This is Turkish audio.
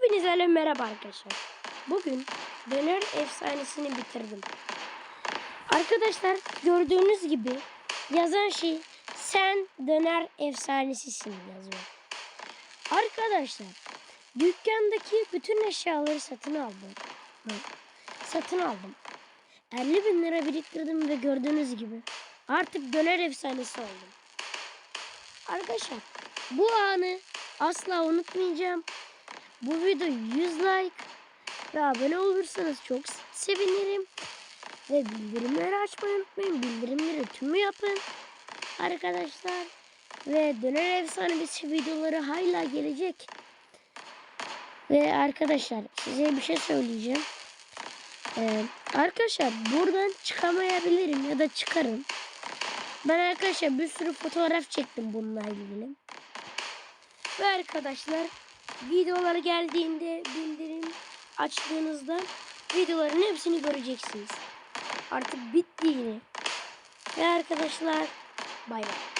Hepinize merhaba arkadaşlar. Bugün döner efsanesini bitirdim. Arkadaşlar gördüğünüz gibi yazan şey sen döner efsanesisin yazıyor. Arkadaşlar dükkandaki bütün eşyaları satın aldım. Satın aldım. 50 bin lira biriktirdim ve gördüğünüz gibi artık döner efsanesi oldum. Arkadaşlar bu anı asla unutmayacağım. Bu video 100 like ve abone olursanız çok sevinirim. Ve bildirimleri açmayı unutmayın. Bildirimleri tümü yapın arkadaşlar. Ve döner efsanesi videoları hala gelecek. Ve arkadaşlar size bir şey söyleyeceğim. Ee, arkadaşlar buradan çıkamayabilirim ya da çıkarım. Ben arkadaşlar bir sürü fotoğraf çektim bununla ilgili. Ve arkadaşlar videolar geldiğinde bildirim açtığınızda videoların hepsini göreceksiniz. Artık bittiğini. Ve arkadaşlar bay bay.